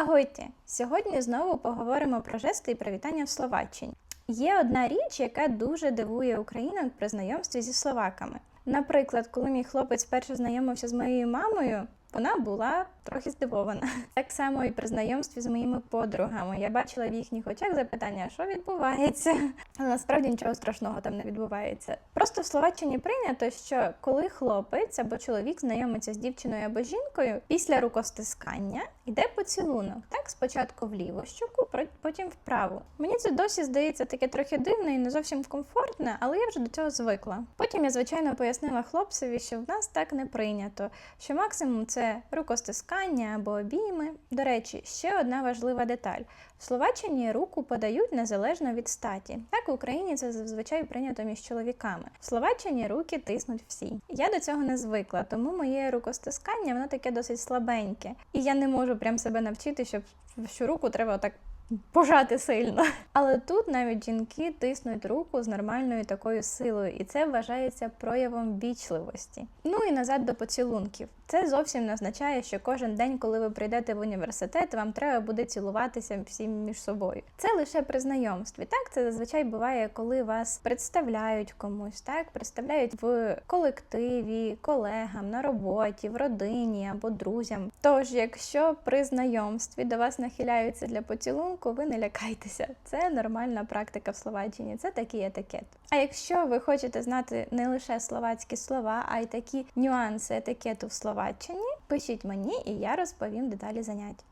Агойте! Сьогодні знову поговоримо про жести і привітання в Словаччині. Є одна річ, яка дуже дивує українок при знайомстві зі словаками. Наприклад, коли мій хлопець перше знайомився з моєю мамою, вона була трохи здивована. Так само і при знайомстві з моїми подругами. Я бачила в їхніх очах запитання, що відбувається. Але насправді нічого страшного там не відбувається. Просто в Словаччині прийнято, що коли хлопець або чоловік знайомиться з дівчиною або жінкою, після рукостискання йде поцілунок. Так, спочатку в ліву щоку, потім в праву. Мені це досі здається таке трохи дивне і не зовсім комфортне, але я вже до цього звикла. Потім я, звичайно, пояснила хлопцеві, що в нас так не прийнято, що максимум це рукостискання або обійми. До речі, ще одна важлива деталь: в Словаччині руку подають незалежно від статі. Так в Україні це зазвичай прийнято між чоловіками. В Словаччині руки тиснуть всі. Я до цього не звикла, тому моє рукостискання воно таке досить слабеньке. І я не можу прям себе навчити, щоб що руку треба так пожати сильно. Але тут навіть жінки тиснуть руку з нормальною такою силою, і це вважається проявом вічливості. Ну і назад до поцілунків. Це зовсім не означає, що кожен день, коли ви прийдете в університет, вам треба буде цілуватися всім між собою. Це лише при знайомстві. Так, це зазвичай буває, коли вас представляють комусь, так представляють в колективі, колегам, на роботі, в родині або друзям. Тож, якщо при знайомстві до вас нахиляються для поцілунку, ви не лякайтеся. Це нормальна практика в Словаччині. Це такий етикет. А якщо ви хочете знати не лише словацькі слова, а й такі нюанси етикету в Словаччині, пишіть мені, і я розповім деталі занять.